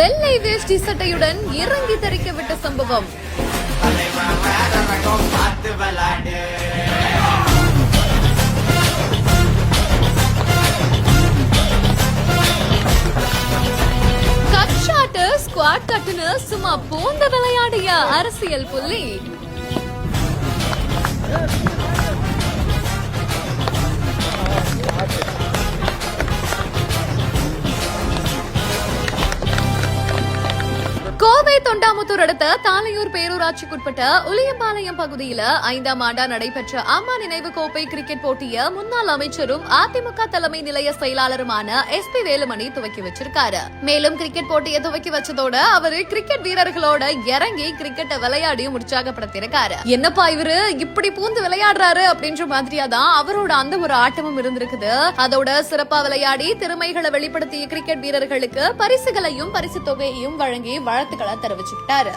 வெள்ளை வேஷ்டி சட்டையுடன் இறங்கி தரிக்க விட்ட சம்பவம். கட் ஸ்குவாட் கட்டுன்னு சும்மா பூந்த விளையாடிய அரசியல் புள்ளி. கோவை தொண்டாமுத்தூர் அடுத்த தாலையூர் பேரூராட்சிக்குட்பட்ட உளியம்பாளையம் பகுதியில ஐந்தாம் ஆண்டா நடைபெற்ற அம்மா நினைவு கோப்பை கிரிக்கெட் போட்டிய முன்னாள் அமைச்சரும் அதிமுக தலைமை நிலைய செயலாளருமான எஸ் பி வேலுமணி துவக்கி வச்சிருக்காரு. மேலும் கிரிக்கெட் போட்டியை துவக்கி வச்சதோட அவரு கிரிக்கெட் வீரர்களோட இறங்கி கிரிக்கெட்டை விளையாடியும் உற்சாகப்படுத்திருக்காரு என்னப்பா இவரு? இப்படி பூந்து விளையாடுறாரு அப்படின்ற மாதிரியா தான் அவரோட அந்த ஒரு ஆட்டமும் இருந்திருக்குது. அதோட சிறப்பா விளையாடி திறமைகளை வெளிப்படுத்திய கிரிக்கெட் வீரர்களுக்கு பரிசுகளையும் பரிசு தொகையையும் வழங்கி வாழ்த்துக்களை தெரிவிச்சுக்கிட்டாரு.